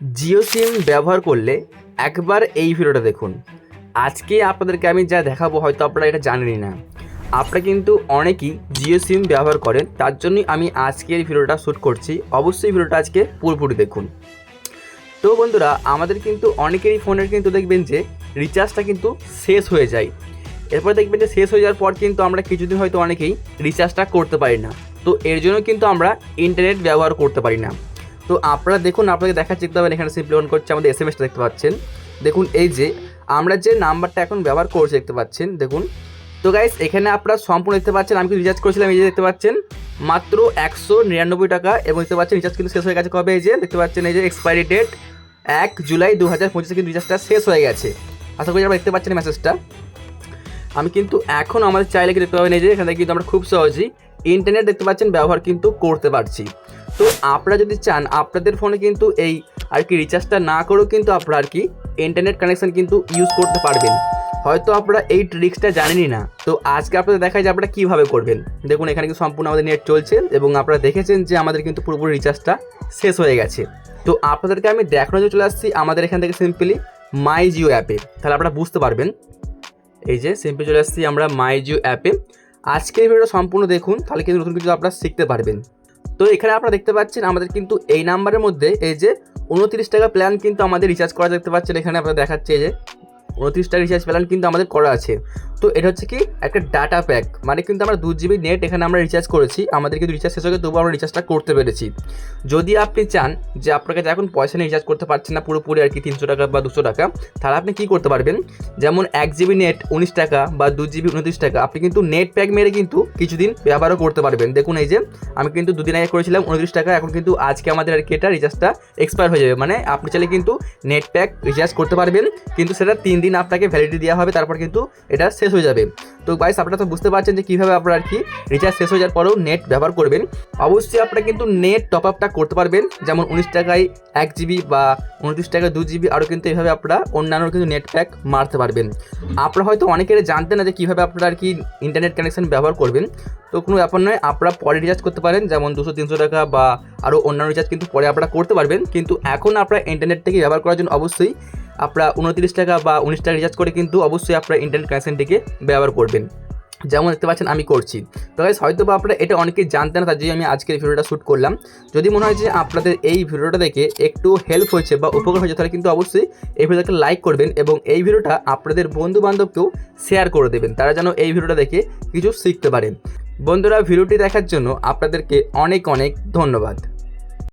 জিও সিম ব্যবহার করলে একবার এই ভিডিওটা দেখুন। আজকে আপনাদেরকে আমি যা দেখাবো হয়তো আপনারা এটা জানেনই না। আপনারা কিন্তু অনেকেই জিও সিম ব্যবহার করেন, তার জন্যই আমি আজকে এই ভিডিওটা শ্যুট করছি। অবশ্যই ভিডিওটা আজকে পুরোপুরি দেখুন। তো বন্ধুরা, আমাদের কিন্তু অনেকেরই ফোনের কিন্তু দেখবেন যে রিচার্জটা কিন্তু শেষ হয়ে যায়। এরপর দেখবেন যে শেষ হয়ে যাওয়ার পর কিন্তু আমরা কিছুদিন হয়তো অনেকেই রিচার্জটা করতে পারি না। তো এর জন্য কিন্তু আমরা ইন্টারনেট ব্যবহার করতে পারি না। তো আপনারা দেখুন আপনাকে দেখাচ্ছি দেখতে পাবেন, এখানে সিম্পলি অন করছে আমাদের এস এমএসটা দেখতে পাচ্ছেন। দেখুন, এই যে আমরা যে নাম্বারটা এখন ব্যবহার করছি দেখতে পাচ্ছেন, দেখুন। তো গাইস এখানে আপনারা সম্পূর্ণ দেখতে পাচ্ছেন, আমি কিন্তু রিচার্জ করেছিলাম, এই যে দেখতে পাচ্ছেন। মাত্র একশো নিরানব্বই টাকা, এবং দেখতে পাচ্ছেন রিচার্জ কিন্তু শেষ হয়ে গেছে কবে? এই যে দেখতে পাচ্ছেন, এই যে এক্সপায়ারি ডেট এক জুলাই দু হাজার পঁচিশে কিন্তু রিচার্জটা শেষ হয়ে গেছে। আশা করি আপনারা দেখতে পাচ্ছেন মেসেজটা আমি কিন্তু এখন আমাদের চাইলে দেখতে পাবেন? এই যে এখানে কিন্তু আমরা খুব সহজেই ইন্টারনেট দেখতে পাচ্ছেন, ব্যবহার কিন্তু করতে পারছি। তো আপনারা যদি চান, আপনাদের ফোনে কিন্তু এই আর কি রিচার্জটা না করেও কিন্তু আপনারা আর কি ইন্টারনেট কানেকশন কিন্তু ইউজ করতে পারবেন। হয়তো আপনারা এই ট্রিক্সটা জানেনই না। তো আজকে আপনাদের দেখায় যে আপনারা কীভাবে করবেন। দেখুন, এখানে কিন্তু সম্পূর্ণ আমাদের নেট চলছে এবং আপনারা দেখেছেন যে আমাদের কিন্তু পুরোপুরি রিচার্জটা শেষ হয়ে গেছে। তো আপনাদেরকে আমি দেখানোর জন্য চলে আসছি আমাদের এখান থেকে সিম্পলি মাই জিও অ্যাপে তাহলে আপনারা বুঝতে পারবেন এই যে সিম্পলি চলে আসছি আমরা মাই জিও অ্যাপে আজকের ভিডিওটা সম্পূর্ণ দেখুন, তাহলে কিন্তু নতুন কিছু আপনারা শিখতে পারবেন। তো এখানে আপনারা দেখতে পাচ্ছেন, আমাদের কিন্তু এই নাম্বারের মধ্যে এই যে, উনত্রিশ টাকা প্ল্যান কিন্তু আমাদের রিচার্জ করা দেখতে পাচ্ছেন, এখানে আপনারা দেখাচ্ছে যে উনত্রিশ টাকা রিচার্জ প্ল্যান কিন্তু আমাদের করা আছে। তো এটা হচ্ছে কি, একটা ডাটা প্যাক মানে কিন্তু আমরা দু জিবি নেট এখানে আমরা রিচার্জ করেছি আমাদের কিন্তু রিচার্জ শেষ হয়ে তবুও আমরা রিচার্জটা করতে পেরেছি। যদি আপনি চান যে আপনার কাছে এখন পয়সা নিয়ে রিচার্জ করতে পারছেন না পুরোপুরি আর কি তিনশো টাকা বা দুশো টাকা, তাহলে আপনি কী করতে পারবেন? যেমন এক জিবি নেট উনিশ টাকা বা দু জিবি উনত্রিশ টাকা, আপনি কিন্তু নেট প্যাক মেরে কিন্তু কিছুদিন ব্যবহারও করতে পারবেন। দেখুন এই যে, আমি কিন্তু দুদিন আগে করেছিলাম উনত্রিশ টাকা, এখন কিন্তু আজকে আমাদের আর কি এটা রিচার্জটা এক্সপায়ার হয়ে যাবে। মানে আপনি চাইলে কিন্তু নেট প্যাক রিচার্জ করতে পারবেন, কিন্তু সেটা তিন দিন আপনাকে ভ্যালিডিটি দেওয়া হবে, তারপর কিন্তু এটা শেষ হয়ে যাবে। তো বাইস আপনারা তো বুঝতে পারছেন যে কীভাবে আপনারা আর কি রিচার্জ শেষ হয়ে যাওয়ার পরেও নেট ব্যবহার করবেন। অবশ্যই আপনারা কিন্তু নেট টপ আপটা করতে পারবেন। যেমন উনিশ টাকায় এক জিবি বা উনত্রিশ টাকায় দু জিবি আরও কিন্তু এইভাবে আপনারা অন্যান্য কিন্তু নেট প্যাক মারতে পারবেন। আপনারা হয়তো অনেকের জানতেন না যে কীভাবে আপনারা আর কি ইন্টারনেট কানেকশন ব্যবহার করবেন। তো কোনো ব্যাপার নয়, আপনারা পরে রিচার্জ করতে পারেন। যেমন দুশো, তিনশো টাকা বা আরও অন্যান্য রিচার্জ কিন্তু পরে আপনারা করতে পারবেন। কিন্তু এখন আপনারা ইন্টারনেট থেকে ব্যবহার করার জন্য অবশ্যই আপনারা উনত্রিশ টাকা বা উনিশ টাকা রিচার্জ করে কিন্তু অবশ্যই আপনারা ইন্টারনেট কানেকশনটিকে ব্যবহার করবেন। যেমন দেখতে পাচ্ছেন আমি করছি। তো গাইস হয়তো বা আপনারা এটা অনেকেই জানতেন না, তার জন্য আমি আজকের ভিডিওটা শ্যুট করলাম। যদি মনে হয় যে আপনাদের এই ভিডিওটা দেখে একটু হেল্প হয়েছে বা উপকার হয়েছে, তাহলে কিন্তু অবশ্যই এই ভিডিওটাকে লাইক করবেন এবং এই ভিডিওটা আপনাদের বন্ধু বান্ধবকেও শেয়ার করে দেবেন। তারা যেন এই ভিডিওটা দেখে কিছু শিখতে পারেন বন্ধুরা, ভিডিওটি দেখার জন্য আপনাদেরকে অনেক অনেক ধন্যবাদ।